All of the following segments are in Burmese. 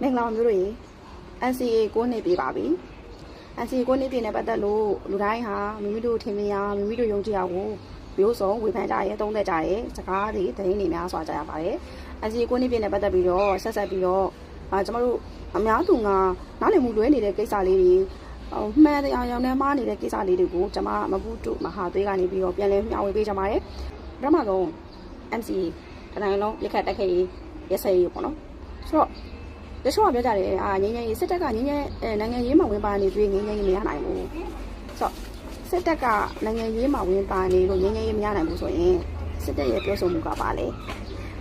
မင်္ဂလာပါမျိုးတို့ရေ NCA ကိုနေပြပါပြီ NCA ကိုနေပြနေပတ်သက်လို့လူတိုင်းဟာမိမိတို့ထင်မြင်ရမိမိတို့ယုံကြည်ရကိုမျိုးစုံဝေဖန်ကြရဲသုံးသက်ကြရဲစကားတွေသတင်းတွေများစွာကြားရပါတယ် NCA ကိုနေပြနေပတ်သက်ပြီးတော့ဆက်ဆက်ပြီးတော့အာကျွန်တော်တို့အများသူငါနားလည်မှုလွဲနေတဲ့ကိစ္စလေးတွေဟိုမှန်တရားရောင်နဲ့မှားနေတဲ့ကိစ္စလေးတွေကိုကျွန်မမဘူးတို့မဟာသွေးကနေပြီးတော့ပြန်လည်မျှဝေပေးကြပါတယ်ပထမဆုံး NCA တတိုင်းလုံးရက်ခတ်တက်ခဲ့ရေးရက်စက်ရေးပေါ့နော်ဆိုတော့ တချို့ကပြောကြတယ်အာငင်းငင်းရေးစစ်တပ်ကငင်းငင်းအဲနိုင်ငံရေးမှာဝင်ပါနေပြီးငင်းငင်းရေးမရနိုင်ဘူးဆိုတော့စစ်တပ်ကနိုင်ငံရေးမှာဝင်ပါနေလို့ငင်းငင်းရေးမရနိုင်ဘူးဆိုရင်စစ်တပ်ရဲ့ပြောဆိုမှုကပါလေ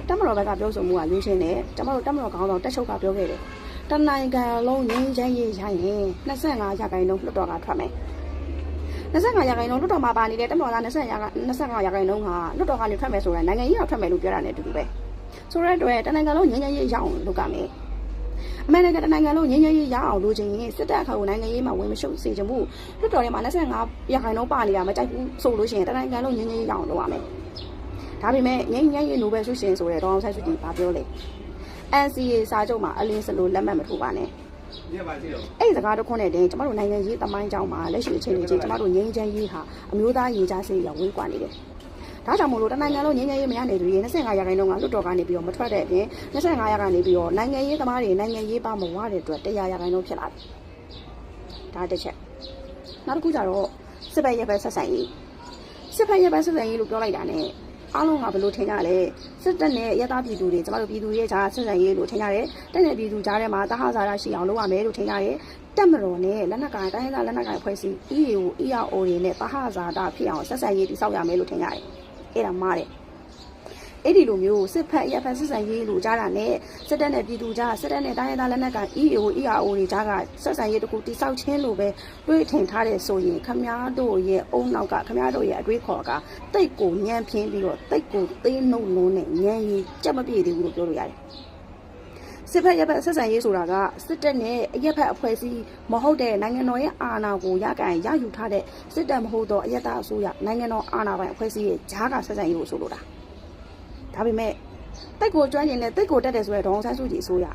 တမတော်ဘက်ကပြောဆိုမှုကရွေးချင်းတယ်ကျမတို့တမတော်ခေါင်းဆောင်တက်ချုပ်ကပြောခဲ့တယ်တနိုင်ငံလုံးငင်းချမ်းရေးရရင်25ရာခိုင်နှုန်းလွတ်တော်ကထွက်မယ်25ရာခိုင်နှုန်းလွတ်တော်မှာပါနေတဲ့တမတော်သား20ရာ25ရာခိုင်နှုန်းဟာလွတ်တော်ကနေထွက်မယ်ဆိုရင်နိုင်ငံရေးကထွက်မယ်လို့ပြောတာ ਨੇ အတူတူပဲဆိုတဲ့အတွက်တနိုင်ငံလုံးငင်းချမ်းရေးရအောင်လုပ်ကြမယ် အမေရိကန်နိုင်ငံလုံးငင်းငယ်ရေးရအောင်လိုချင်ရင်စစ်တပ်အခါကိုနိုင်ငံရေးမှာဝင်မရှုပ်စေချင်ဘူးလွတ်တော်ထဲမှာ25ရာခိုင်နှုန်းပါနေတာမကြိုက်ဘူးဆိုလို့ရှိရင်တနိုင်ငံလုံးငင်းငယ်ရေးရအောင်လုပ်ရမယ်ဒါပေမဲ့ငင်းငယ်ရေးနိုဘယ်ဆုရှင်ဆိုတဲ့ဒေါအောင်ဆန်းစုကြည်ဘာပြောလဲ NCA စာချုပ်မှာအလင်းစလို့လက်မှတ်မထိုးပါနဲ့အဲ့ဒီစကားတစ်ခုနဲ့တင်ကျမတို့နိုင်ငံရေးတမိုင်းကြောင်းမှာလက်ရှိအခြေအနေကြီးကျမတို့ငင်းချမ်းရေးဟာအမျိုးသားရေးကြားစေးရဝေးကွာနေတယ် ဒါကြောင့်မို့လို့တနိုင်ငံလုံးငင်းငယ်ရေးမရနိုင်သူတွေ25ရာခိုင်နှုန်းကလွတ်တော်ကနေပြီးတော့မထွက်တဲ့အပြင်25ရာခိုင်နေပြီးတော့နိုင်ငံရေးသမားတွေနိုင်ငံရေးပါမဝတဲ့အတွက်100ရာခိုင်နှုန်းဖြစ်လာပြီဒါတစ်ချက်နောက်တစ်ခုကျတော့စစ်ဘက်ရက်ဘက်ဆက်ဆံရေးစစ်ဘက်ရက်ဘက်ဆက်ဆံရေးလို့ပြောလိုက်တာ ਨੇ အားလုံးကဘယ်လိုထင်ကြလဲစစ်တပ်နဲ့ရသားပြည်သူတွေကျမတို့ပြည်သူရဲ့ကြားဆက်ဆံရေးလို့ထင်ကြတယ်တက်တဲ့ပြည်သူကြားထဲမှာတဟဇာရရှိအောင်လုပ်ရမယ်လို့ထင်ကြတယ်တက်မတော်နဲ့လက်နက်ကိုင်တိုင်းရင်းသားလက်နက်ကိုင်ဖွဲ့စည်း EAO ERO တွေနဲ့တဟဇာတာဖြစ်အောင်ဆက်ဆံရေးတိစောက်ရမယ်လို့ထင်ကြတယ် အဲ့ဒါမှားတယ်အဲ့ဒီလိုမျိုးစစ်ဖက်ရဖက်စစ်ဆန်ရေးလို့ကြားတာနဲ့စစ်တပ်နဲ့ပြည်သူကြားစစ်တပ်နဲ့တိုင်းရင်းသားလက်နက်ကန် EAO ERO တွေကြားကဆက်ဆံရေးတခုတိစောက်ချင်းလို့ပဲတွေးထင်ထားတဲ့ဆိုရင်ခမားတို့ရဲ့အုံနောက်ကခမားတို့ရဲ့အတွေးခေါ်ကတိတ်ကိုညံပြင်းပြီးတော့တိတ်ကိုသေးနှုတ်လုံးနဲ့ညံရီကြက်မပြေသေးဘူးလို့ပြောလို့ရတယ် စစ်ဖက်ရပ်ဖက်ဆက်ဆံရေးဆိုတာကစစ်တပ်နဲ့အရက်ဖက်အဖွဲ့အစည်းမဟုတ်တဲ့နိုင်ငံတော်ရဲ့အာဏာကိုရကန်ရယူထားတဲ့စစ်တပ်မဟုတ်တော့အရက်သားအစိုးရနိုင်ငံတော်အာဏာပိုင်အဖွဲ့အစည်းရဲ့ဂျားကဆက်ဆံရေးကိုဆိုလိုတာဒါပေမဲ့တိတ်ကိုကျွမ်းကျင်တဲ့တိတ်ကိုတက်တယ်ဆိုတဲ့ဒေါအောင်ဆန်းစုကြည်အစိုးရ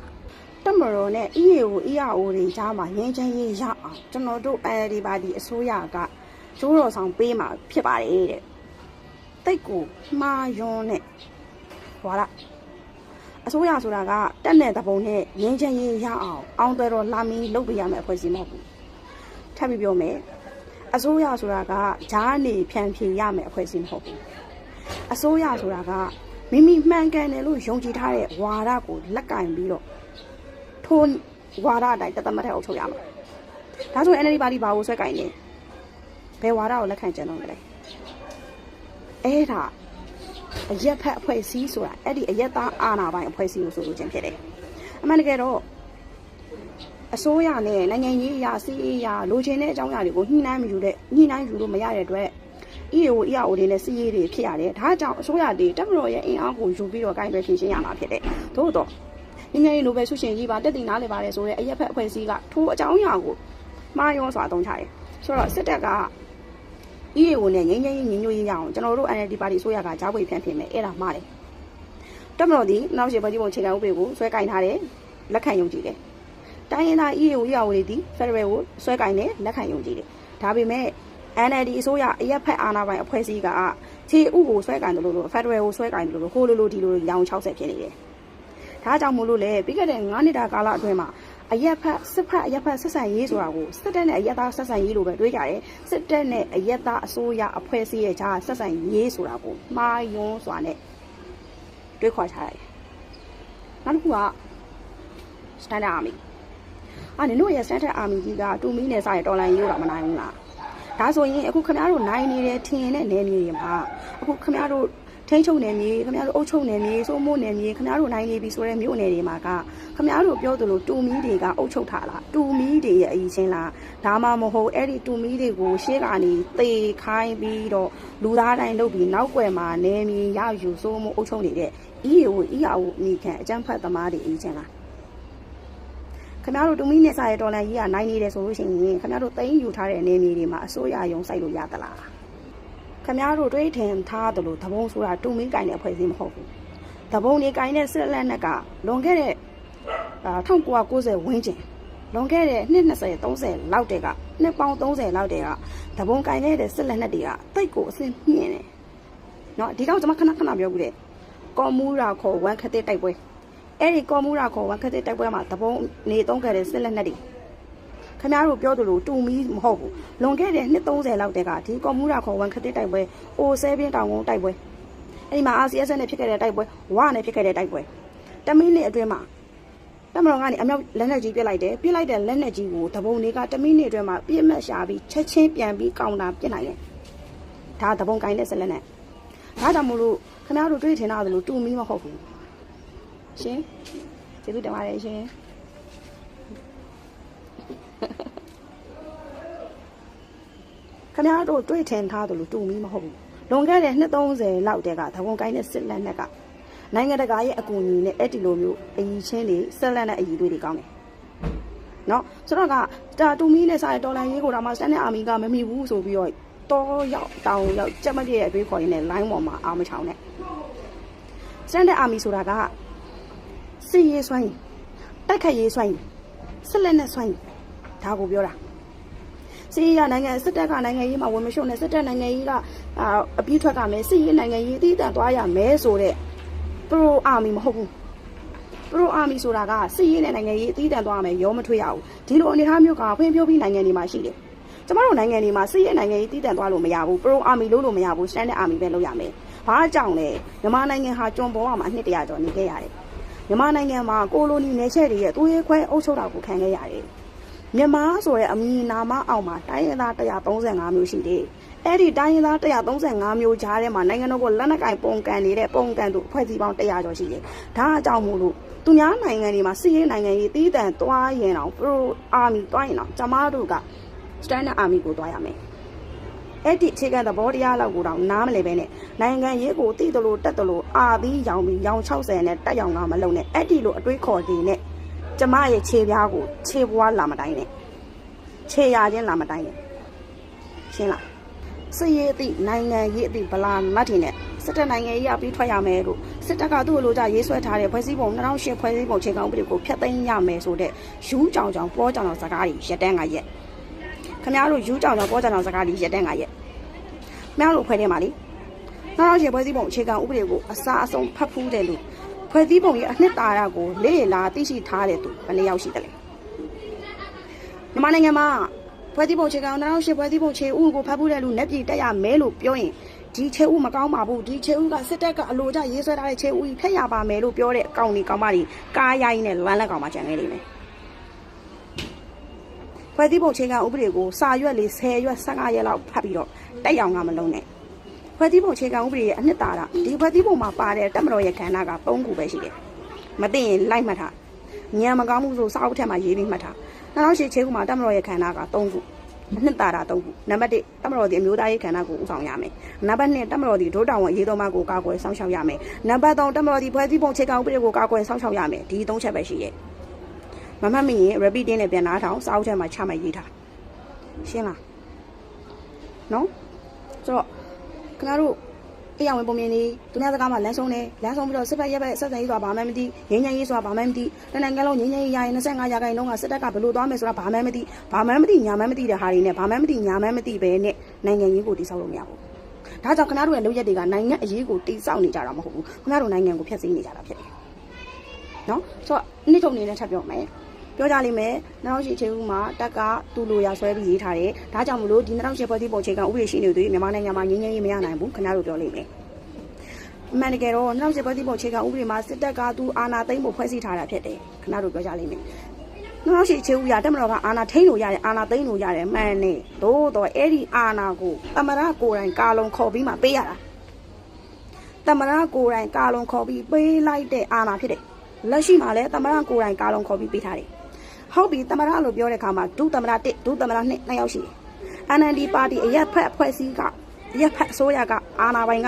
တက်မတော်နဲ့ EAO ERO တွေကြားမှာငင်းချင်းရေးရအောင်ကျွန်တော်တို့ NLD ပါတီအစိုးရကကျိုးတော်ဆောင်ပေးမှာဖြစ်ပါတယ်တဲ့တိတ်ကိုမှားယွန်းနဲ့ဟွာလား အစိုးရဆိုတာကတက်တဲ့တပုံနဲ့ငင်းချင်းရေးရအောင်အောင်တယ်တော်လာမီလုပ်ပေးရမယ့်အဖွဲ့အစည်းမဟုတ်ဘူးထပ်ပြီးပြောမယ်အစိုးရဆိုတာကဂျားနေဖြန့်ဖြေရမယ့်အဖွဲ့အစည်းမဟုတ်ဘူးအစိုးရဆိုတာကမိမိမှန်ကန်တယ်လို့ယုံကြည်ထားတဲ့ဝါဒကိုလက်ကင်ပြီးတော့ထိုးဝါဒအတိုင်းတသမတ်ထဲအုပ်ချုပ်ရမှာဒါဆို NLD ပါတီဘာကိုဆွဲကင်နေဘယ်ဝါဒကိုလက်ခံကြံတော့မလဲအဲ့ဒါ အရက်ဖက်အဖွဲ့အစည်းဆိုတာအဲ့ဒီအရက်သားအာဏာပိုင်အဖွဲ့အစည်းကိုဆိုလိုခြင်းဖြစ်တယ်အမှန်တကယ်တော့အစိုးရနဲ့နိုင်ငံရေးအရာစီးရေးအရာလိုချင်တဲ့အကြောင်းအရာတွေကိုညှိနှိုင်းမယူတဲ့ညှိနှိုင်းယူလို့မရတဲ့အတွက် EAO EAO တွေနဲ့စီးရေးတွေဖြစ်ရတယ်ဒါကြောင့်အစိုးရတွေတက်မတော်ရဲ့အင်အားကိုယူပြီးတော့ဂိုင်းပဲဖြည့်ရှင်းရမှာဖြစ်တယ်သို့တော့ငင်းငယ်နိုဘယ်ဆုရှင်ကြီးပါတက်တင်နားလေပါတယ်ဆိုတော့အရက်ဖက်အဖွဲ့အစည်းကထိုးအကြောင်းအရာကိုမှားရောစွာအသုံးချတယ်ဆိုတော့စစ်တပ်က EAO နဲ့ငင်းငယ်ငင်းညွှန်ရေးရအောင်ကျွန်တော်တို့ NLD ပါတီအစိုးရကကြားပွေဖြန့်ဖြင်းမယ်အဲ့ဒါမှားတယ်တက်မတော်ဒီနောက်ရှိပေါ်ကြီးပုံချိန်ခံဥပဒေကိုဆွဲကင်ထားတယ်လက်ခံယုံကြည်တယ်တိုင်းရင်းသား EAO EAO တွေဒီ Federal ကိုဆွဲကင်တယ်လက်ခံယုံကြည်တယ်ဒါပေမဲ့ NLD အစိုးရအရက်ဖက်အာဏာပိုင်အဖွဲ့အစည်းကခြေဥကိုဆွဲကင်တယ်လို့လို့ Federal ကိုဆွဲကင်တယ်လို့လို့ဟိုလိုလိုဒီလိုရောင်60ဖြစ်နေတယ်။ဒါကြောင့်မို့လို့လေပြီးခဲ့တဲ့9နှစ်တာကာလအတွင်းမှာ အရက်ဖက်စစ်ဖက်အရက်ဖက်ဆက်ဆံရေးဆိုတာကိုစစ်တပ်နဲ့အရက်သားဆက်ဆံရေးလို့ပဲတွေးကြတယ်။စစ်တပ်နဲ့အရက်သားအစိုးရအဖွဲ့အစည်းရဲ့ကြားဆက်ဆံရေးဆိုတာကိုမှားယွန်းစွာနဲ့တွေးခေါ်ထားရတယ်။နောက်တစ်ခုက Standard Army အာနင်တို့ရဲ့ Standard Army ကြီးကတူမီနဲ့စတဲ့တော်လိုင်းရေးတော့မနိုင်ဘူးလား။ဒါဆိုရင်အခုခမရတို့နိုင်နေတဲ့ထင်တဲ့နယ်မြေတွေမှာအခုခမရတို့ ထိန်းချုပ်နယ်မြေခမရတို့အုပ်ချုပ်နယ်မြေစိုးမိုးနယ်မြေခမရတို့နိုင်နေပြီဆိုတဲ့မြို့နယ်တွေမှာကခမရတို့ပြောသလိုတူမီတွေကအုပ်ချုပ်ထားလားတူမီတွေရဲ့အရင်ချင်းလားဒါမှမဟုတ်အဲ့ဒီတူမီတွေကိုရှေ့ကနေသေခိုင်းပြီးတော့လူသားတိုင်းလုပ်ပြီးနောက်ွယ်မှာနယ်မြေရယူစိုးမိုးအုပ်ချုပ်နေတဲ့ EAO EAO မိခံအကြမ်းဖက်သမားတွေအရင်ချင်းလားခင်ဗျားတို့တူမီနဲ့စာရဲဒေါ်လာကြီးကနိုင်နေတယ်ဆိုလို့ရှိရင်ခင်ဗျားတို့သိမ်းယူထားတဲ့အနေအတွေမှာအစိုးရယုံဆိုင်လို့ရသလား ခင်ဗျားတို့တွေးထင်ထားတယ်လို့သဘုံဆိုတာတူမီကင်တဲ့အဖွဲ့အစည်းမဟုတ်ဘူးသဘုံနေကင်တဲ့စစ်လက်နက်ကလွန်ခဲ့တဲ့အာ1990ဝန်းကျင်လွန်ခဲ့တဲ့နှစ်20 30လောက်တဲ့ကနှစ်ပေါင်း30လောက်တဲ့ကတဘုံကင်နေတဲ့စစ်လက်နက်တွေကတိတ်ကိုအဆင်မြင့်တယ်နော်ဒီကောင်ကျွန်မခဏခဏပြောဘူးတဲ့ကော်မူရာခေါ်ဝမ်ခတဲ့တိုက်ပွဲအဲ့ဒီကော်မူရာခေါ်ဝမ်ခတဲ့တိုက်ပွဲမှာတဘုံနေသုံးခဲ့တဲ့စစ်လက်နက်တွေ ခင်ဗျားတို့ပြောသလိုတူမီမဟုတ်ဘူးလွန်ခဲ့တဲ့နှစ်30လောက်တဲ့ကဒီကော်မူရာခေါ်ဝမ်ခတဲ့တိုက်ပွဲအိုဆဲပြင်းတောင်ကုန်းတိုက်ပွဲအဲ့ဒီမှာ RCS နဲ့ဖြစ်ခဲ့တဲ့တိုက်ပွဲဝါနဲ့ဖြစ်ခဲ့တဲ့တိုက်ပွဲတမိနစ်အတွင်းမှာတမတော်ကနေအမြောက်လက်နက်ကြီးပြစ်လိုက်တယ်ပြစ်လိုက်တဲ့လက်နက်ကြီးကိုတဘုံတွေကတမိနစ်အတွင်းမှာပြစ်မှတ်ရှာပြီးချက်ချင်းပြန်ပြီးကောင်တာပြစ်နိုင်တယ်ဒါတဘုံကင်တဲ့ဆက်လက်နဲ့ဒါကြောင့်မို့လို့ခင်ဗျားတို့တွေးထင်တာလို့တူမီမဟုတ်ဘူးရှင်ကျေးဇူးတင်ပါတယ်ရှင် ခင်ဗျားတို့တွေးထင်ထားတယ်လို့တူမီမဟုတ်ဘူးလွန်ခဲ့တဲ့နှစ်30လောက်တည်းကသဘုံကိုင်းတဲ့စစ်လက်နက်ကနိုင်ငံတကာရဲ့အကူအညီနဲ့အဲ့ဒီလိုမျိုးအကြီးချင်းတွေဆက်လက်နဲ့အကြီးတွေတွေကောင်းတယ်နော်ဆိုတော့ကတာတူမီနဲ့စားတဲ့တော်လန်ရေးကိုတော့မှစတန်နဲ့အာမီကမမီဘူးဆိုပြီးတော့တော်ရောက်တောင်ရောက်ကြက်မတည့်ရဲ့အတွေးခေါ်ရင်းနဲ့ line ပေါ်မှာအာမချောင်းနဲ့စတန်နဲ့အာမီဆိုတာကစစ်ရေးစွမ်းရင်တိုက်ခတ်ရေးစွမ်းရင်ဆက်လက်နဲ့စွမ်းရင်ဒါကိုပြောတာ စစ်ရေးရနိုင်ငံစစ်တပ်ကနိုင်ငံရေးမှာဝင်မရှုံနဲ့စစ်တပ်နိုင်ငံရေးကအအပြည့်ထွက်ကမယ်စစ်ရေးနိုင်ငံရေးအသီးသန့်သွားရမယ်ဆိုတဲ့ pro army မဟုတ်ဘူး pro army ဆိုတာကစစ်ရေးနဲ့နိုင်ငံရေးအသီးသန့်သွားမယ်ရောမထွေးရဘူးဒီလိုအနေအထားမျိုးကဖွင့်ပြပြီးနိုင်ငံတွေမှာရှိတယ်ကျမတို့နိုင်ငံတွေမှာစစ်ရေးနိုင်ငံရေးအသီးသန့်သွားလို့မရဘူး pro army လို့လို့မရဘူး standard army ပဲလုပ်ရမယ်ဘာကြောင့်လဲမြန်မာနိုင်ငံဟာကျွန်ပေါ်မှာအနှစ်တရာကျော်နေခဲ့ရတယ်မြန်မာနိုင်ငံမှာကိုလိုနီနယ်ချဲ့တွေရဲ့သွေးခွဲအုပ်ချုပ်တာကိုခံခဲ့ရတယ် မြန်မာဆိုတဲ့အမည်နာမအောက်မှာတိုင်းရင်းသား135မျိုးရှိတယ်။အဲ့ဒီတိုင်းရင်းသား135မျိုးကြားထဲမှာနိုင်ငံတော်ကလက်နက်ကင်ပုံကန်နေတဲ့ပုံကန်သူအဖွဲ့အစည်းပေါင်း100ကျော်ရှိတယ်။ဒါအကြောင်းမို့လို့သူများနိုင်ငံတွေမှာစီးရဲနိုင်ငံရေးတီးတန့်သွားရင်တော့ Pro Army သွားရင်တော့ကျမတို့က Standard Army ကိုသွားရမယ်။အဲ့ဒီအခြေခံသဘောတရားလောက်ကိုတော့နားမလည်ပဲနဲ့နိုင်ငံရေးကိုတည်တယ်လို့တက်တယ်လို့အာသီးရောင်ပြီးရောင်60နဲ့တက်ရောင်ကမလုံနဲ့အဲ့ဒီလိုအတွေးခေါ်နေနဲ့ ကျမရဲ့ခြေပြားကိုခြေပွားလာမတိုင်းနဲ့ခြေရချင်းလာမတိုင်းနဲ့ရှင်းလားစစ်ရေးအသည့်နိုင်ငံရေးအသည့်ဗလာမတ်ထင်နဲ့စစ်တပ်နိုင်ငံရေးအပြီးထွက်ရမယ်လို့စစ်တပ်ကသူ့အလိုကြရေးဆွဲထားတဲ့ဖွဲ့စည်းပုံ2008ဖွဲ့စည်းပုံခြေကောက်ဥပဒေကိုဖျက်သိမ်းရမယ်ဆိုတဲ့ယူးကြောင်ကြောင်ပေါ်ကြောင်ကြောင်စကားကြီးရက်တန်းကရက်ခင်ဗျားတို့ယူးကြောင်ကြောင်ပေါ်ကြောင်ကြောင်စကားကြီးရက်တန်းကရက်ခင်ဗျားတို့ဖွဲ့ထဲမှာလေ2008ဖွဲ့စည်းပုံအခြေခံဥပဒေကိုအစားအဆုံးဖတ်ဖူးတယ်လို့ ဖွဲ့စည်းပုံရဲ့အနှစ်သာရကိုလေ့လာသိရှိထားတဲ့သူဘယ်နှယောက်ရှိသလဲမြန်မာနိုင်ငံမှာဖွဲ့စည်းပုံခြေကောင်2008ဖွဲ့စည်းပုံခြေဥကိုဖတ်ဖို့တဲ့လူနဲ့ပြည်တက်ရမဲလို့ပြောရင်ဒီခြေဥမကောင်းပါဘူးဒီခြေဥကစစ်တပ်ကအလိုကျရေးဆွဲထားတဲ့ခြေဥကြီးဖက်ရပါမယ်လို့ပြောတဲ့အကောင်ကြီးကောင်မကြီးကားရိုင်းနဲ့လမ်းလက်ကောင်မှကြံနေလိမ့်မယ်ဖွဲ့စည်းပုံခြေကောင်ဥပဒေကိုစာရွက်လေး10ရွက်15ရက်လောက်ဖတ်ပြီးတော့တက်ရောင်ကမလုံးနဲ့ ဖွဲ့စည်းပုံခြေခံဥပဒေရဲ့အနှစ်သာရဒီဖွဲ့စည်းပုံမှာပါတဲ့တက်မတော်ရဲ့ခန္ဓာက၃ခုပဲရှိတယ်။မသိရင်လိုက်မှတ်ထား။ညံမကောင်းမှုဆိုစာအုပ်ထက်မှာရေးပြီးမှတ်ထား။နောက်ရှိခြေခုမှာတက်မတော်ရဲ့ခန္ဓာက၃ခု။အနှစ်သာရ၃ခု။နံပါတ်1တက်မတော်ဒီအမျိုးသားရေးခန္ဓာကိုဥဆောင်ရမယ်။နံပါတ်2တက်မတော်ဒီဒုတောင်ဝန်ရေးတော်မကိုကာကွယ်စောင့်ရှောက်ရမယ်။နံပါတ်3တက်မတော်ဒီဖွဲ့စည်းပုံခြေခံဥပဒေကိုကာကွယ်စောင့်ရှောက်ရမယ်။ဒီ၃ချက်ပဲရှိရဲ့။မမှတ်မိရင် repeating နဲ့ပြန်နားထောင်စာအုပ်ထက်မှာချမှတ်ရေးထား။ရှင်းလား။နော်။ဆိုတော့ ခင်ဗျားတို့အေးရဝင်ပုံမြင်နေသူများစကားမှာလမ်းဆုံးနေလမ်းဆုံးပြီးတော့စစ်ဖက်ရက်ဖက်ဆက်ဆံရေးဆိုတာဘာမှမသိငင်းငင်းရေးဆိုတာဘာမှမသိတနင်္ဂနွေလုံးငင်းငင်းရေးရရင်25ရာခိုင်နှုန်းကစစ်တပ်ကဘယ်လိုသွားမယ်ဆိုတာဘာမှမသိဘာမှမသိညာမှမသိတဲ့ဟာတွေနဲ့ဘာမှမသိညာမှမသိပဲနဲ့နိုင်ငံရေးကိုတိစောက်လို့မရဘူးဒါကြောင့်ခင်ဗျားတို့ရဲ့လုပ်ရက်တွေကနိုင်ငံအရေးကိုတိစောက်နေကြတာမဟုတ်ဘူးခင်ဗျားတို့နိုင်ငံကိုဖျက်ဆီးနေကြတာဖြစ်တယ်နော်ဆိုတော့နှစ်ထုံနေတဲ့ထပ်ပြောမယ် ပြောကြလိမ့်မယ်နောက်ရှိချင်းဦးမှာတက်ကသူ့လိုရာဆွဲပြီးရေးထားတယ်ဒါကြောင့်မလို့ဒီနောက်ရှိဖွဲ့စည်းပုံချိန်ကဥပဒေရှိနေသူမြန်မာနိုင်ငံမှာငင်းငင်းရေးမရနိုင်ဘူးခင်ဗျားတို့ပြောလိမ့်မယ်အမှန်တကယ်တော့နောက်စစ်ပွဲတိပုံခြေကဥပဒေမှာစစ်တပ်ကသူအာဏာသိမ်းဖို့ဖွဲ့စည်းထားတာဖြစ်တယ်ခဏတို့ပြောကြလိမ့်မယ်နောက်ရှိချေဦးရတက်မတော်ကအာဏာထိန်းလို့ရတယ်အာဏာသိမ်းလို့ရတယ်မှန်နေသို့တော့အဲ့ဒီအာဏာကိုတမရကိုယ်တိုင်ကာလုံခေါ်ပြီးမှပေးရတာတမရကိုယ်တိုင်ကာလုံခေါ်ပြီးပေးလိုက်တဲ့အာဏာဖြစ်တယ်လက်ရှိမှာလည်းတမရကိုယ်တိုင်ကာလုံခေါ်ပြီးပေးထားတယ် ဟုတ်ပြီတမရလို့ပြောတဲ့အခါမှာဒုတမရ1ဒုတမရ2နှစ်ယောက်ရှိတယ် NLD ပါတီအရက်ဖက်အဖွဲ့အစည်းကအရက်ဖက်အစိုးရကအာဏာပိုင်က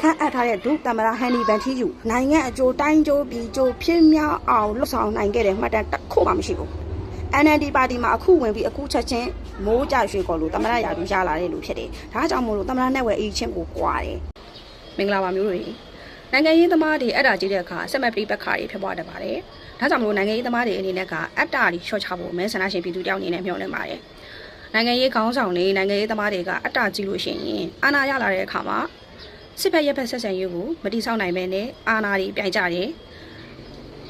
ခန့်အပ်ထားတဲ့ဒုသမ္မတဟန်နီဗန်ထီယူနိုင်ငံအကျိုးတိုင်းကျိုးပြည်ကျိုးဖြစ်မြောက်အောင်လှုပ်ဆောင်နိုင်ခဲ့တဲ့မှတ်တမ်းတစ်ခုမှမရှိဘူး NLD ပါတီမှာအခုဝင်ပြီးအခုချက်ချင်းမိုးကြရွှေခေါ်လို့သမ္မတရာထူးရလာတဲ့လူဖြစ်တယ်။ဒါကြောင့်မို့လို့သမ္မတနဲ့ဝယ်အေးချင်းကိုကွာတယ်။မင်္ဂလာပါမျိုးတွေ။နိုင်ငံရေးသမားတွေအဲ့ဒါကြီးတဲ့အခါဆက်မဲ့ပြိပက္ခတွေဖြစ်ပေါ်တတ်ပါတယ်။ ဒါကြောင့်မလို့နိုင်ငံရေးသမားတွေအနေနဲ့ကအတ္တတွေရှော့ချဖို့မဲဆန္ဒရှင်ပြည်သူတယောက်အနေနဲ့မျှော်လင့်ပါတယ်နိုင်ငံရေးခေါင်းဆောင်တွေနိုင်ငံရေးသမားတွေကအတ္တကြီးလို့ရှိရင်အာဏာရလာတဲ့အခါမှာစစ်ဖက်ရက်ဖက်ဆက်ဆံရေးကိုမတိဆောက်နိုင်ပဲနဲ့အာဏာတွေပြိုင်ကြတယ်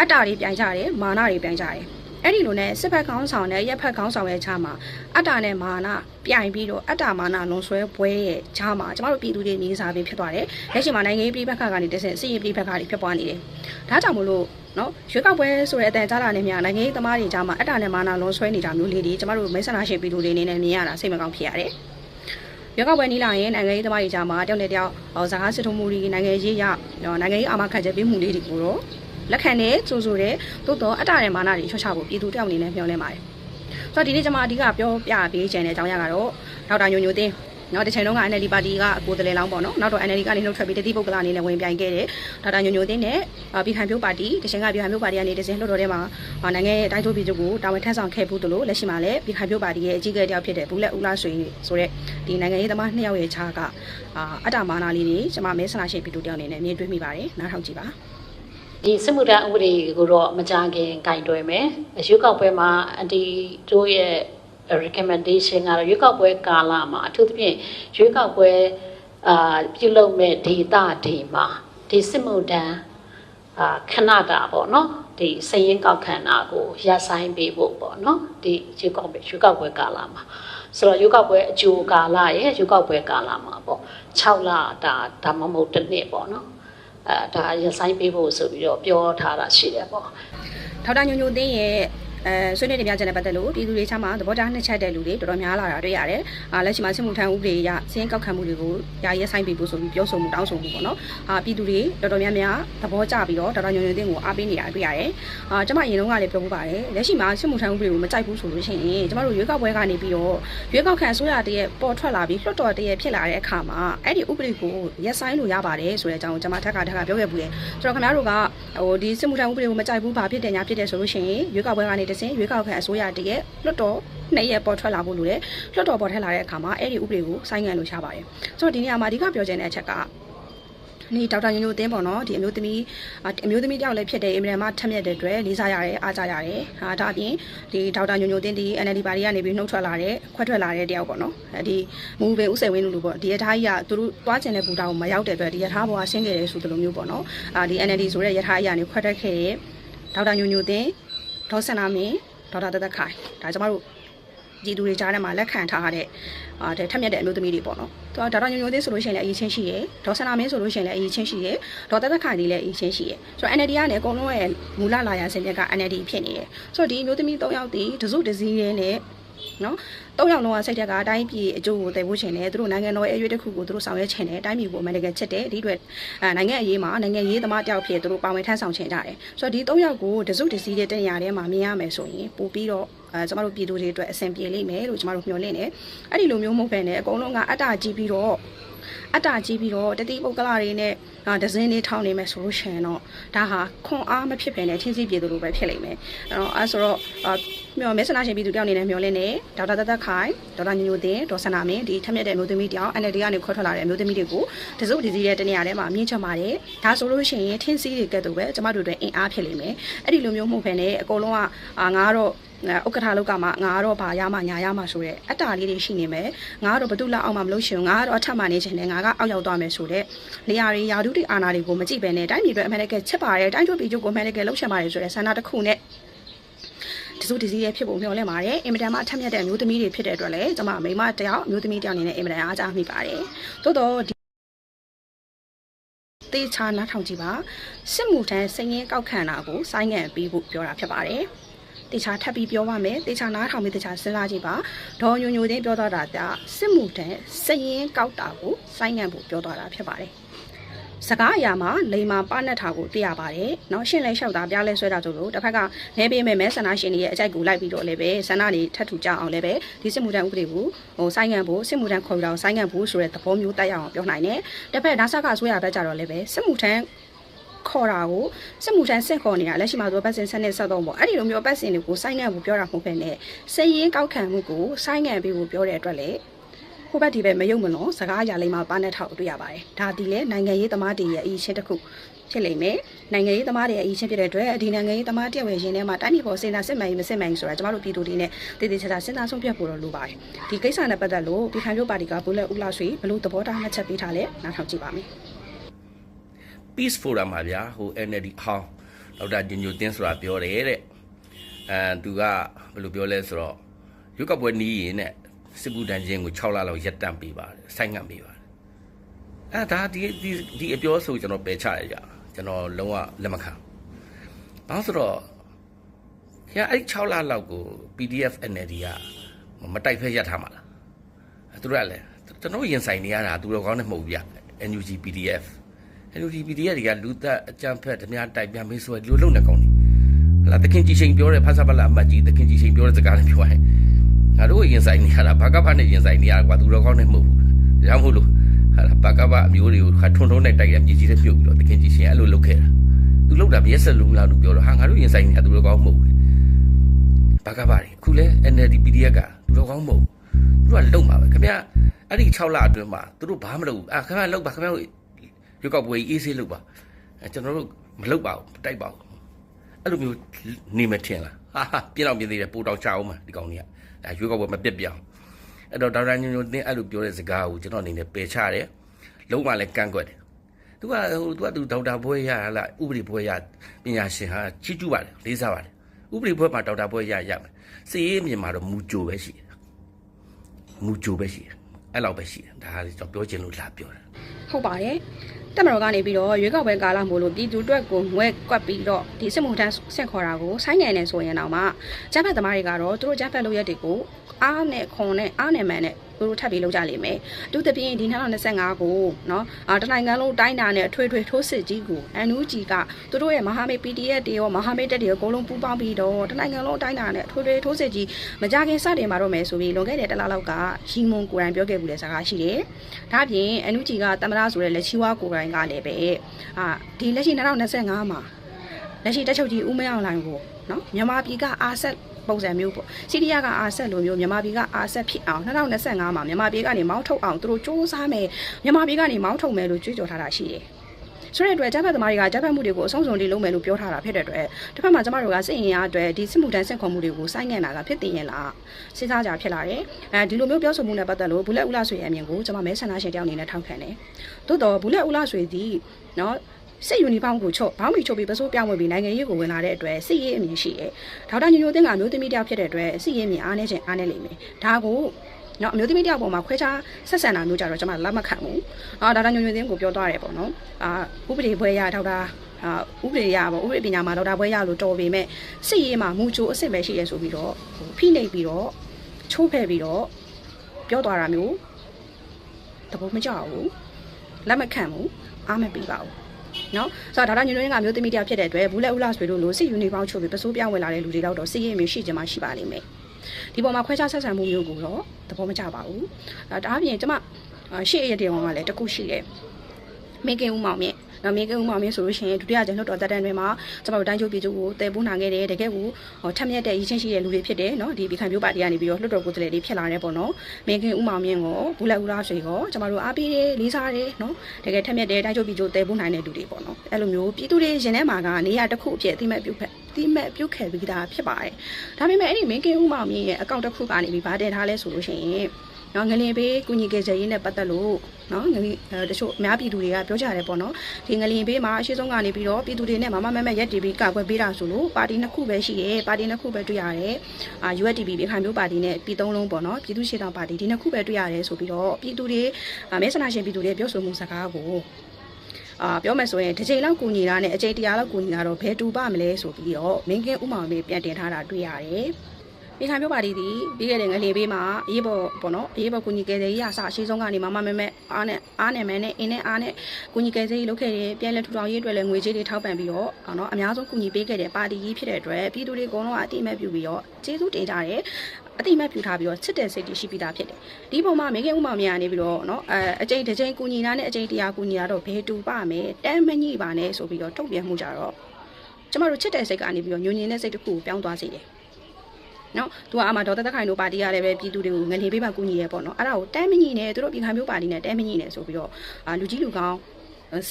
အတ္တတွေပြိုင်ကြတယ်မာနတွေပြိုင်ကြတယ်အဲ့ဒီလိုနဲ့စစ်ဖက်ခေါင်းဆောင်နဲ့ရက်ဖက်ခေါင်းဆောင်ရဲ့ခြားမှာအတ္တနဲ့မာနပြိုင်ပြီးတော့အတ္တမာနလွန်ဆွဲပွဲရဲ့ခြားမှာကျမတို့ပြည်သူတွေနေစားပြီးဖြစ်သွားတယ်။လက်ရှိမှာနိုင်ငံရေးပြည်ပခါကနေတဆင့်စစ်ရေးပြည်ပခါတွေဖြစ်ပွားနေတယ်။ဒါကြောင့်မလို့ နော်ရွေးကောက်ပွဲဆိုတဲ့အတန်ကြားလာနေမြနိုင်ငံရေးသမားတွေကြားမှာအတ္တနဲ့မာနလွန်ဆွဲနေတာမျိုးလေးတွေကျမတို့မဲဆန္ဒရှင်ပြည်သူတွေအနေနဲ့မြင်ရတာစိတ်မကောင်းဖြစ်ရတယ်။ရွေးကောက်ပွဲနီးလာရင်နိုင်ငံရေးသမားတွေကြားမှာတယောက်နဲ့တယောက်ဟောစကားစစ်ထုံးမှုတွေနိုင်ငံရေးရနော်နိုင်ငံရေးအာမခံချက်ပေးမှုလေးတွေကိုတော့လက်ခံနဲ့စူးစူတဲ့သို့တော့အတ္တနဲ့မာနတွေချော့ချဖို့ပြည်သူတယောက်အနေနဲ့ပြောင်းလဲပါတယ်။ဆိုတော့ဒီနေ့ကျွန်မအဓိကပြောပြပေးချင်တဲ့အကြောင်းအရာကတော့ဒေါက်တာညိုညိုတင်း နော်တစ်ချိန်လုံးက NLD ပါတီကကိုယ်တလဲလောင်းပေါ့နော်နောက်တော့ NLD ကနေလှုပ်ထွက်ပြီးတတိပုဂ္ဂလအနေနဲ့ဝင်ပြိုင်ခဲ့တယ်ဒေါက်တာညိုညိုတင်းနဲ့ပြည်ခိုင်ဖြိုးပါတီတစ်ချိန်ကပြည်ခိုင်ဖြိုးပါတီကနေတစ်စင်လှုပ်တော်ထဲမှာနိုင်ငံရဲ့တိုင်းထိုးပြည်ချုပ်ကိုတာဝန်ထမ်းဆောင်ခဲ့ဘူးတလို့လက်ရှိမှာလည်းပြည်ခိုင်ဖြိုးပါတီရဲ့အကြီးအကဲတယောက်ဖြစ်တဲ့ဘူးလက်ဦးလားဆွေဆိုတဲ့ဒီနိုင်ငံရေးသမားနှစ်ယောက်ရဲ့ခြားကအအတ္တမာနာလေးတွေကျွန်မမဲဆန္ဒရှင်ပြည်သူတယောက်အနေနဲ့မြင်တွေ့မိပါတယ်နားထောင်ကြည့်ပါဒီစစ်မှုထမ်းဥပဒေကိုတော့မကြခင်ကင်တွယ်မယ်ရွေးကောက်ပွဲမှာအန်တီတို့ရဲ့ recommendation ကတော့ရွေးကောက်ပွဲကာလမှာအထူးသဖြင့်ရွေးကောက်ပွဲအာပြုလုပ်မဲ့ဒေတာတွေမှာဒီစစ်မှုထမ်းအာခဏတာပေါ့နော်ဒီစည်ရင်ကောက်ခံတာကိုရပ်ဆိုင်ပေးဖို့ပေါ့နော်ဒီရွေးကောက်ပွဲရွေးကောက်ပွဲကာလမှာဆိုတော့ရွေးကောက်ပွဲအကျိုးကာလရဲ့ရွေးကောက်ပွဲကာလမှာပေါ့6လတာဒါမှမဟုတ်တစ်နှစ်ပေါ့နော်အဲဒါရဆိုင်ပေးဖို့ဆိုပြီးတော့ပြောထားတာရှိတယ်ပေါ့ထောက်တာညိုညိုသိန်းရဲ့ အဲဆွေးနွေးတင်ပြချက်နဲ့ပတ်သက်လို့ပြည်သူတွေချမ်းမှာသဘောထားနှစ်ချက်တဲ့လူတွေတော်တော်များလာတာတွေ့ရတယ်။အာလက်ရှိမှာစစ်မှုထမ်းဥပဒေအရစင်းကောက်ခံမှုတွေကိုယာရဲဆိုင်ပေးဖို့ဆိုပြီးပြောဆိုမှုတောင်းဆိုမှုပေါ့နော်။အာပြည်သူတွေတော်တော်များများသဘောကျပြီးတော့ဒေါက်တာညိုညိုသိန်းကိုအားပေးနေတာတွေ့ရတယ်။အာကျွန်မအရင်တုန်းကလည်းပြောဖို့ပါတယ်။လက်ရှိမှာစစ်မှုထမ်းဥပဒေကိုမကြိုက်ဘူးဆိုလို့ရှိရင်ကျွန်တော်တို့ရွေးကောက်ပွဲကနေပြီးတော့ရွေးကောက်ခံအစိုးရတရဲ့ပေါ်ထွက်လာပြီးလွှတ်တော်တရဲ့ဖြစ်လာတဲ့အခါမှာအဲ့ဒီဥပဒေကိုရက်ဆိုင်လို့ရပါတယ်ဆိုတဲ့အကြောင်းကျွန်မထက်ကထက်ကပြောခဲ့ပူတယ်။ဆိုတော့ခင်ဗျားတို့က ဟိုဒီစစ်မှုထမ်းဥပဒေကိုမကြိုက်ဘူးဘာဖြစ်တယ်ညာဖြစ်တယ်ဆိုလို့ရှိရင်ရွေးကောက်ပွဲကနေတဆင်ရွေးကောက်ခံအစိုးရတရဲ့လွတ်တော်နှစ်ရက်ပေါ်ထွက်လာဖို့လိုတယ်လွတ်တော်ပေါ်ထွက်လာတဲ့အခါမှာအဲ့ဒီဥပဒေကိုဆိုင်းငံ့လို့ရပါတယ်ဆိုတော့ဒီနေရာမှာအဓိကပြောချင်တဲ့အချက်က นี่ဒေါက်တာညိုညိုအတင်းပေါ့နော်ဒီအမျိုးသမီးအမျိုးသမီးတယောက်လည်းဖြစ်တယ်အင်မတန်မှထက်မြက်တဲ့အတွက်လေးစားရတယ်အားကြရတယ်ဟာဒါအပြင်ဒီဒေါက်တာညိုညိုအတင်းဒီ NLD ပါတီကနေပြီးနှုတ်ထွက်လာတဲ့ခွက်ထွက်လာတဲ့တယောက်ပေါ့နော်ဒီမူပဲဥစိန်ဝင်းလူပေါ့ဒီရထားကြီးကသူတို့တွားကျင်တဲ့ဘူတာကိုမရောက်တဲ့အတွက်ဒီရထားဘောကဆင်းခဲ့တယ်ဆိုသလိုမျိုးပေါ့နော်အာဒီ NLD ဆိုတဲ့ရထားကြီးကနေခွက်ထွက်ခဲ့တဲ့ဒေါက်တာညိုညိုအတင်းဒေါ်စန္နာမင်းဒေါက်တာတက်တက်ခိုင်ဒါကျမတို့ ဒီသူတွေကြားထဲမှာလက်ခံထားတဲ့အာတဲ့ထက်မြက်တဲ့အမျိုးသမီးတွေပေါ့နော်။သူကဒေါက်တာညိုညိုသေးဆိုလို့ရှိရင်လည်းအရေးချင်းရှိရယ်။ဒေါ်စနာမင်းဆိုလို့ရှိရင်လည်းအရေးချင်းရှိရယ်။ဒေါ်တက်တက်ခိုင်လေးလည်းအရေးချင်းရှိရယ်။ဆိုတော့ NLD ကလည်းအကုန်လုံးရဲ့မူလလာရစင်မြက်က NLD ဖြစ်နေတယ်။ဆိုတော့ဒီအမျိုးသမီး၃ယောက်တည်တစုတစည်းရဲနဲ့နော်တောက်ရောက်လုံးကစိတ်တက်ကအတိုင်းပြည်အကျိုးကိုတည်ဖို့ချင်တယ်သူတို့နိုင်ငံတော်ရဲ့အရွေးတစ်ခုကိုသူတို့ဆောင်ရွက်ချင်တယ်အတိုင်းပြည်ကိုအမှန်တကယ်ချစ်တယ်ဒီအတွက်အဲနိုင်ငံအရေးမှာနိုင်ငံရေးသမားတယောက်ဖြစ်သူတို့ပါဝင်ထမ်းဆောင်ချင်ကြတယ်ဆိုတော့ဒီ၃ယောက်ကိုတစုတစည်းတဲ့တနေရာထဲမှာမြင်ရမယ်ဆိုရင်ပို့ပြီးတော့အဲ ကျမတို့ပြည်သူတွေအတွက်အဆင်ပြေလိမ့်မယ်လို့ကျမတို့မျှော်လင့်တယ်အဲ့ဒီလိုမျိုးမဟုတ်ဘဲနဲ့အကုန်လုံးကအတ္တကြီးပြီးတော့အတ္တကြီးပြီးတော့တတိပုဂ္ဂလတွေနဲ့ဒဇင်းလေးထောင်းနေမယ်ဆိုလို့ရှိရင်တော့ဒါဟာခွန်အားမဖြစ်ဘဲနဲ့ချင်းစီပြေသူလိုပဲဖြစ်လိမ့်မယ်အဲ့တော့အဲဆိုတော့မျောမဲဆန္ဒရှင်ပြည်သူတယောက်အနေနဲ့မျောလင်းနေဒေါက်တာတသက်ခိုင်ဒေါက်တာညိုညိုတင်ဒေါ်ဆန္ဒမင်းဒီထက်မြက်တဲ့အမျိုးသမီးတယောက် NLD ကနေခွဲထွက်လာတဲ့အမျိုးသမီးတွေကိုတစုပ်ဒီစီတဲ့တနေရာထဲမှာမြင့်ချပါတယ်ဒါဆိုလို့ရှိရင်ထင်းစီးတွေကဲ့သို့ပဲကျမတို့တွေအင်အားဖြစ်လိမ့်မယ်အဲ့ဒီလိုမျိုးမှုဖယ်နဲ့အကုန်လုံးကငါကတော့ဥက္ကဋ္ဌလောက်ကမှငါကတော့ဗာရမှညာရမှဆိုတဲ့အတ္တလေးတွေရှိနေမယ်ငါကတော့ဘသူလောက်အောင်မှမလို့ရှင်ငါကတော့အထက်မှနေချင်တယ်ငါကအောက်ရောက်သွားမယ်ဆိုတဲ့နေရာတွေယာဒုတိအာဏာတွေကိုမကြည့်ပဲနဲ့တိုင်းပြည်အတွက်အမှန်တကယ်ချစ်ပါတယ်တိုင်းချုပ်ပြည်ချုပ်ကိုအမှန်တကယ်လှုပ်ရှားပါတယ်ဆိုတဲ့ဆန္ဒတစ်ခုနဲ့ တစုတစည်းရဲ့ဖြစ်ပုံမျှော်လင့်ပါတယ်အင်မတန်မှအထက်မြက်တဲ့အမျိုးသမီးတွေဖြစ်တဲ့အတွက်လည်းကျွန်မမိမတယောက်အမျိုးသမီးတယောက်အနေနဲ့အင်မတန်အားကြမိပါတယ်သို့တော့ဒီတေချာနားထောင်ကြည့်ပါစစ်မှုထမ်းစည်ရင်ကောက်ခံတာကိုဆိုင်းငံ့ပြီးဖို့ပြောတာဖြစ်ပါတယ်တေချာထပ်ပြီးပြောပါမယ်တေချာနားထောင်ပြီးတေချာစဉ်းစားကြည့်ပါဒေါ်ညိုညိုတင်းပြောတော့တာကစစ်မှုထမ်းစည်ရင်ကောက်တာကိုဆိုင်းငံ့ဖို့ပြောတော့တာဖြစ်ပါတယ် စကားအရာမှာလိမ္မာပနတ်တာကိုသိရပါတယ်။နော်ရှင်းလဲလျှောက်တာပြားလဲဆွဲတာဆိုလို့တစ်ဖက်ကနေပေးမဲ့မဲဆန္ဒရှင်တွေရဲ့အကြိုက်ကိုလိုက်ပြီးတော့လည်းပဲဆန္ဒတွေထပ်ထူကြအောင်လည်းပဲဒီစစ်မှုထမ်းဥပဒေကိုဟိုဆိုင်ငံ့ဖို့စစ်မှုထမ်းခေါ်ယူတာကိုဆိုင်ငံ့ဖို့ဆိုတဲ့သဘောမျိုးတက်ရအောင်ပြောနိုင်တယ်။တစ်ဖက်ဒါဆကဆိုရဘက်ကြတော့လည်းပဲစစ်မှုထမ်းခေါ်တာကိုစစ်မှုထမ်းစစ်ခေါ်နေတာလက်ရှိမှာသူပတ်စင်ဆက်နဲ့ဆက်တော့ပေါ့အဲ့ဒီလိုမျိုးပတ်စင်တွေကိုဆိုင်ငံ့ဖို့ပြောတာမဟုတ်ဘဲနဲ့စည်ရင်းကောက်ခံမှုကိုဆိုင်ငံ့ပေးဖို့ပြောတဲ့အတွက်လည်း ဟိုဘက်ဒီဘက်မယုံမလို့စကားအရာလေးမှာပါနဲ့ထောက်တွေ့ရပါတယ်ဒါဒီလေနိုင်ငံရေးသမားတွေရဲ့အရေးချင်းတစ်ခုဖြစ်လိမ့်မယ်နိုင်ငံရေးသမားတွေရဲ့အရေးချင်းဖြစ်တဲ့အတွက်ဒီနိုင်ငံရေးသမားတယောက်ရဲ့ရင်ထဲမှာတိုင်းပြည်ပေါ်စဉ်းစားစစ်မှန်ရေးမစစ်မှန်ရေးဆိုတာကျမတို့ပြည်သူတွေနဲ့တည်တည်ချာချာစဉ်းစားဆုံးဖြတ်ဖို့တော့လိုပါတယ်ဒီကိစ္စနဲ့ပတ်သက်လို့ပြည်ခိုင်မျိုးပါတီကဘူလက်ဦးလာဆွေဘလို့သဘောထားမှတ်ချက်ပေးထားလဲနားထောင်ကြည့်ပါမယ် Peace Forum မှာဗျာဟို NLD ဟောင်းဒေါက်တာညညိုတင်းဆိုတာပြောတယ်တဲ့အဲသူကဘယ်လိုပြောလဲဆိုတော့ရုပ်ကပွဲနီးရင်နဲ့ စစ်ကူတန်းချင်းကို6လလောက်ရက်တန့်ပေးပါတယ်ဆိုင်းငံ့ပေးပါတယ်အဲဒါဒီဒီဒီအပြောဆိုကျွန်တော်ပယ်ချရကြကျွန်တော်လုံးဝလက်မခံဘာလို့ဆိုတော့ခင်ဗျာအဲ့ဒီ6လလောက်ကို PDF NLD ကမတိုက်ဖက်ရက်ထားမှာလားအဲသူတို့ကလည်းကျွန်တော်ရင်ဆိုင်နေရတာသူတို့ကောင်းနေမဟုတ်ဘူးဗျ NUG PDF NUG PDF တွေကလူသက်အကြမ်းဖက်ဓမြတိုက်ပြန်မေးဆွဲဒီလိုလုပ်နေကောင်းနေဟလာတခင်ကြီးချိန်ပြောတဲ့ဖတ်စာပလာအမတ်ကြီးတခင်ကြီးချိန်ပြောတဲ့စကားနဲ့ပြောရင် ငါတို့ရင်ဆိုင်နေရတာဘာကဖနဲ့ရင်ဆိုင်နေရတာကွာသူတို့ကောင်းနေမဟုတ်ဘူးဒါကြောင့်မို့လို့ဟာဘာကဖအမျိုးတွေကိုခါထွန်းထွန်းနဲ့တိုက်ရမြေကြီးတွေပြုတ်ပြီးတော့တခင်ကြီးရှင်အဲ့လိုလုပ်ခဲ့တာသူလုပ်တာမျက်စက်လုံးလားလို့ပြောတော့ဟာငါတို့ရင်ဆိုင်နေတာသူတို့ကောင်းမဟုတ်ဘူးဘာကဖတွေအခုလဲ NLD PDF ကသူတို့ကောင်းမဟုတ်ဘူးသူတို့ကလုံမှာပဲခင်ဗျအဲ့ဒီ6လအတွင်းမှာသူတို့ဘာမလုပ်ဘူးအာခင်ဗျလောက်ပါခင်ဗျရွက်ကောက်ပွဲကြီးအေးဆေးလုပ်ပါအဲကျွန်တော်တို့မလုပ်ပါဘူးမတိုက်ပါဘူးအဲ့လိုမျိုးနေမထင်လားဟာဟာပြင်းတော့ပြင်းသေးတယ်ပိုတောင်ချအောင်မှာဒီကောင်ကြီးက ဒါရွက်ကောက်ပွဲမပြက်ပြောင်းအဲ့တော့ဒေါက်တာညိုညိုတင်းအဲ့လိုပြောတဲ့စကားကိုကျွန်တော်အနေနဲ့ပယ်ချတယ်လုံးဝလည်းကန့်ကွက်တယ်သူကဟိုသူကသူဒေါက်တာဘွဲရလားဥပဒေဘွဲရပညာရှင်ဟာချီးကျူးပါတယ်လေးစားပါတယ်ဥပဒေဘွဲမှာဒေါက်တာဘွဲရရမယ်စီရေးအမြင်မှာတော့မူကြိုပဲရှိတယ်မူကြိုပဲရှိတယ် အဲ့လောက်ပဲရှိတယ်ဒါဟာကျွန်တော်ပြောချင်လို့လာပြောတာဟုတ်ပါတယ်တက်မတော်ကနေပြီးတော့ရွေးကောက်ပွဲကာလမို့လို့ပြည်သူအတွက်ကိုငွဲကွက်ပြီးတော့ဒီစစ်မှုထမ်းဆင့်ခေါ်တာကိုဆိုင်းငံနေဆိုရင်တော့မှကျန်းဖက်သမားတွေကတော့သူတို့ကျန်းဖက်လုပ်ရက်တွေကိုအားနဲ့ခွန်နဲ့အားနဲ့မှန်နဲ့ သူတို့ထပ်ပြီးလုပ်ကြလိမ့်မယ်။သူတပြင်းဒီ2025ကိုနော်အာတနိုင်ငံလုံးတိုင်းတာနဲ့အထွေထွေထိုးစစ်ကြီးကို NUG ကသူတို့ရဲ့မဟာမိတ် PDF တွေရောမဟာမိတ်တပ်တွေရောအကုန်လုံးပူးပေါင်းပြီးတော့တနိုင်ငံလုံးတိုင်းတာနဲ့အထွေထွေထိုးစစ်ကြီးမကြခင်စတင်มาတော့မယ်ဆိုပြီးလွန်ခဲ့တဲ့တစ်လလောက်ကရီမွန်ကိုယ်တိုင်ပြောခဲ့မှုတဲ့စကားရှိတယ်။ဒါ့အပြင် NUG ကတမရဆိုတဲ့လက်ချီဝါကိုယ်တိုင်ကလည်းပဲအာဒီလက်ရှိ2025မှာလက်ရှိတက်ချုပ်ကြီးဦးမင်းအောင်လှိုင်ကိုနော်မြန်မာပြည်ကအာဆက် ပုံစံမျိုးပေါ့စီးရီးယားကအာဆက်လိုမျိုးမြန်မာပြည်ကအာဆက်ဖြစ်အောင်2025မှာမြန်မာပြည်ကနေမောင်းထုတ်အောင်သူတို့စ조사မယ်မြန်မာပြည်ကနေမောင်းထုတ်မယ်လို့ကြွေးကြော်ထားတာရှိတယ်ဆိုတဲ့အတွက်ဂျပန်သမားတွေကဂျပန်မှုတွေကိုအဆုံးစုံလေးလုံးမယ်လို့ပြောထားတာဖြစ်တဲ့အတွက်တစ်ဖက်မှာကျမတို့ကစစ်ရင်အားအတွက်ဒီစစ်မှုထမ်းစစ်ခေါ်မှုတွေကိုစိုင်းငံ့တာကဖြစ်တင်ရဲ့လားစဉ်းစားကြဖြစ်လာတယ်အဲဒီလိုမျိုးပြောဆိုမှုနဲ့ပတ်သက်လို့ဘူးလက်ဦးလာဆွေရဲ့အမြင်ကိုကျမမဲဆန္ဒရှင်တယောက်အနေနဲ့ထောက်ခံတယ်သို့တော့ဘူးလက်ဦးလာဆွေဒီနော် စစ်ယူနီဖောင်းကိုချုပ်ဘောင်းမီချုပ်ပြီးပစိုးပြောင်းဝင်ပြီးနိုင်ငံရေးကိုဝင်လာတဲ့အတွက်စစ်ရေးအမြင်ရှိတယ်။ဒေါက်တာညိုညိုသိန်းကမျိုးသမီးတယောက်ဖြစ်တဲ့အတွက်စစ်ရေးအမြင်အားနေခြင်းအားနေလိမ့်မယ်။ဒါကိုနော်အမျိုးသမီးတယောက်ပေါ်မှာခွဲခြားဆက်ဆံတာမျိုးကြတော့ကျွန်မလက်မခံဘူး။အာဒေါက်တာညိုညိုသိန်းကိုပြောသွားတယ်ပေါ့နော်။အာဥပဒေဘွဲရဒေါက်တာအာဥပဒေရပေါ့ဥပဒေပညာမှာဒေါက်တာဘွဲရလို့တော်ပေမဲ့စစ်ရေးမှာမူချိုအစ်စ်ပဲရှိရဲဆိုပြီးတော့ဟိုဖိနှိပ်ပြီးတော့ချိုးဖဲ့ပြီးတော့ပြောသွားတာမျိုးတဘောမကြောက်ဘူးလက်မခံဘူးအားမပေးပါဘူး နော်ဆိုတော့ဒါတော့ညွှန်ရင်းကမျိုးသမီးတယောက်ဖြစ်တဲ့အတွက်ဘူးလက်ဦးလာဆွေတို့လိုစစ်ယူနီဖောင်းချုပ်ပြီးပစိုးပြောင်းဝင်လာတဲ့လူတွေတော့စစ်ရေးမျိုးရှိကြမှာရှိပါလိမ့်မယ်ဒီပေါ်မှာခွဲခြားဆက်ဆံမှုမျိုးကိုတော့သဘောမကျပါဘူးအဲဒါအပြင်ကျမရှေ့ရတဲ့ကောင်ကလည်းတခုရှိတယ်မေကင်ဦးမောင်မြင့် နော်မေကင်ဦးမောင်မြင့်ဆိုလို့ရှိရင်ဒုတိယကျန်လွတ်တော်တက်တန်းတွေမှာကျမတို့တိုင်းချုပ်ပြည်ချုပ်ကိုတည်ပိုးနိုင်ခဲ့တယ်တကယ်ကိုထက်မြက်တဲ့ရည်ချင်းရှိတဲ့လူတွေဖြစ်တယ်နော်ဒီပြည်ခိုင်မျိုးပါတီကနေပြီးတော့လွတ်တော်ကိုယ်စားလှယ်တွေဖြစ်လာတယ်ပေါ့နော်မေကင်ဦးမောင်မြင့်ကိုဘူးလက်ဦးလားဆွေကိုကျမတို့အားပေးတယ်လေးစားတယ်နော်တကယ်ထက်မြက်တဲ့တိုင်းချုပ်ပြည်ချုပ်တည်ပိုးနိုင်တဲ့လူတွေပေါ့နော်အဲ့လိုမျိုးပြည်သူတွေရင်ထဲမှာကနေရာတစ်ခုအဖြစ်အတိမတ်ပြုတ်ဖက်တိမတ်ပြုတ်ခဲ့ပြီးသားဖြစ်ပါတယ်ဒါပေမဲ့အဲ့ဒီမေကင်ဦးမောင်မြင့်ရဲ့အကောင့်တစ်ခုကနေပြီးဗာတင်ထားလဲဆိုလို့ရှိရင် နော်ငလင်ဘေးကုညီကေချေရေးနဲ့ပတ်သက်လို့နော်ငလင်အဲတချို့အများပြည်သူတွေကပြောကြတယ်ပေါ့နော်ဒီငလင်ဘေးမှာအရှိဆုံးကနေပြီးတော့ပြည်သူတွေနဲ့မမမမရက်တီပြီးကာကွယ်ပေးတာဆိုလို့ပါတီနှစ်ခုပဲရှိတယ်ပါတီနှစ်ခုပဲတွေ့ရတယ်အာ USDP ပြည်ခိုင်မျိုးပါတီနဲ့ပြည်သုံးလုံးပေါ့နော်ပြည်သူ့ရှေ့တောင်ပါတီဒီနှစ်ခုပဲတွေ့ရတယ်ဆိုပြီးတော့ပြည်သူတွေမဲဆန္ဒရှင်ပြည်သူတွေပြောဆိုမှုစကားကိုအာပြောမယ်ဆိုရင်တစ်ချိန်လောက်ကူညီတာနဲ့အချိန်တရာလောက်ကူညီတာတော့ဘယ်တူပါမလဲဆိုပြီးတော့မင်းကင်းဥမောင်လေးပြန်တင်ထားတာတွေ့ရတယ် ပြည်ခိုင်မျိုးပါတီဒီပြီးခဲ့တဲ့ငလင်ဘေးမှာအေးပေါ်ပေါ့နော်အေးပေါ်ကုညီကယ်ဆယ်ရေးအစအရှိဆုံးကနေမမမဲမဲအားနဲ့အားနဲ့မဲနဲ့အင်းနဲ့အားနဲ့ကုညီကယ်ဆယ်ရေးလုပ်ခဲ့တယ်ပြန်လဲထူထောင်ရေးအတွက်လည်းငွေကြေးတွေထောက်ပံ့ပြီးတော့နော်အများဆုံးကုညီပေးခဲ့တဲ့ပါတီကြီးဖြစ်တဲ့အတွက်ပြည်သူတွေအကုန်လုံးကအတိအမဲ့ပြုပြီးတော့ကျေးဇူးတင်ကြတယ်အတိအမဲ့ပြုထားပြီးတော့ချစ်တဲ့စိတ်တွေရှိပြီးသားဖြစ်တယ်ဒီပုံမှာမေခင်ဥမောင်မြကနေပြီးတော့နော်အဲအကျိန်တစ်ချိန်ကုညီတာနဲ့အကျိန်တရားကုညီတာတော့ဘယ်တူပါမယ်တမ်းမညိပါနဲ့ဆိုပြီးတော့ထုတ်ပြန်မှုကြတော့ကျမတို့ချစ်တဲ့စိတ်ကနေပြီးတော့ညဉ့်ညင်တဲ့စိတ်တစ်ခုကိုပြောင်းသွားစေတယ် နော်သူကအမှဒေါ်သက်သက်ခိုင်တို့ပါတီကလည်းပဲပြည်သူတွေကိုငလျင်ပေးမှကူညီရဲပေါ့နော်အဲ့ဒါကိုတမ်းမညိနဲ့သူတို့ပြည်ခိုင်မျိုးပါတီနဲ့တမ်းမညိနဲ့ဆိုပြီးတော့အာလူကြီးလူကောင်း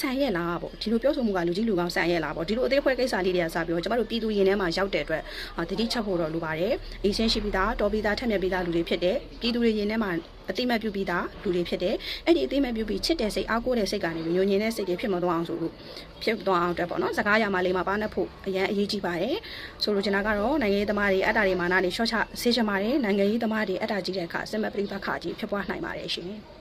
ဆန်ရက်လားပေါ့ဒီလိုပြောဆိုမှုကလူကြီးလူကောင်းဆန်ရက်လားပေါ့ဒီလိုအသေးဖွဲကိစ္စလေးတွေကစပြီးတော့ကျမတို့ပြည်သူရင်ထဲမှာရောက်တဲ့အတွက်တတိချက်ဖို့တော့လိုပါတယ်အေးရှင်းရှိပြီးသားတော်ပြီးသားထက်မြက်ပြီးသားလူတွေဖြစ်တဲ့ပြည်သူတွေရင်ထဲမှာအတိမတ်ပြုပြီးသားလူတွေဖြစ်တဲ့အဲ့ဒီအတိမတ်ပြုပြီးချစ်တဲ့စိတ်အားကိုးတဲ့စိတ်ကနေညဉ့်ညင်တဲ့စိတ်တွေဖြစ်မသွားအောင်ဆိုလို့ဖြစ်သွားအောင်အတွက်ပေါ့နော်စကားရမှာလေးမှာပါနဲ့ဖို့အရင်အရေးကြီးပါတယ်ဆိုလိုချင်တာကတော့နိုင်ငံရေးသမားတွေအတ္တတွေမာနတွေရှော့ချဆေးချင်ပါတယ်နိုင်ငံရေးသမားတွေအတ္တကြီးတဲ့အခါစစ်မှတ်ပြိပခါကြီးဖြစ်ပွားနိုင်ပါတယ်ရှင်